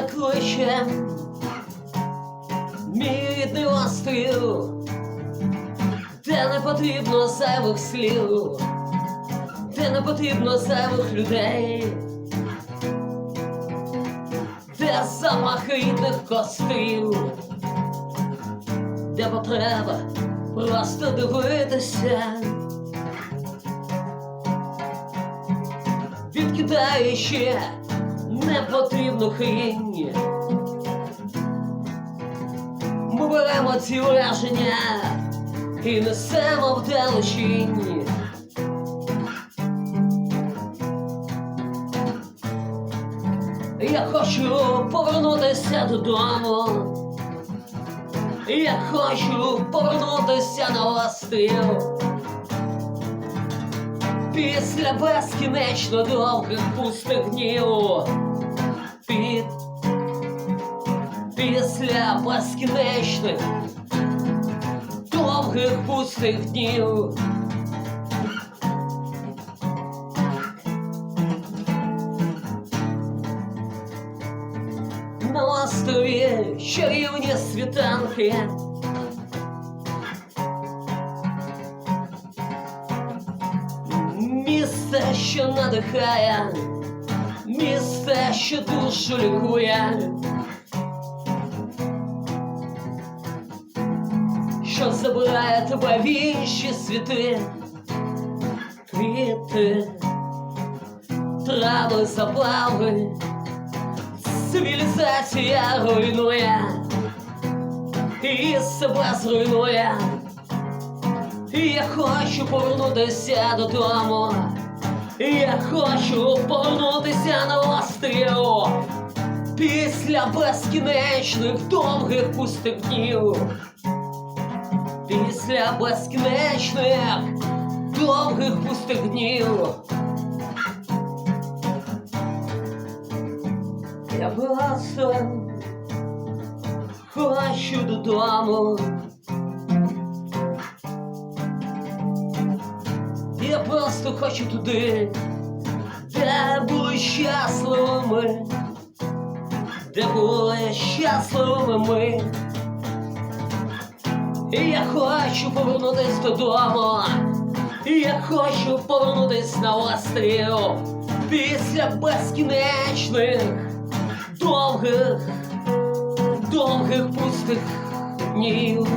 кличе мій рідний острів, де не потрібно зайвих слів, де не потрібно зайвих людей, де запах рідних кострів, де потреба просто дивитися. Відкидаючи непотрібну хрінь. Ми беремо ці враження і несемо в далечінь. Я хочу повернутися додому. Я хочу повернутися на острів. Після безкінечно довгих пустих днів. Безкінечних довгих пустих днів. На острові чарівні світанки. Місце, що надихає, місце, що душу лікує. Що забирає тебе в світи, квіти, трави, забави, цивілізація руйнує. І себе зруйнує. І я хочу повернутися додому. І я хочу повернутися на острів. Після безкінечних довгих пустих днів після безкінечних довгих пустих днів. Я просто хочу додому. Я просто хочу туди, де були щасливими, де були щасливими ми. Я хочу повернутись додому. Я хочу повернутись на острів після безкінечних довгих, довгих пустих днів.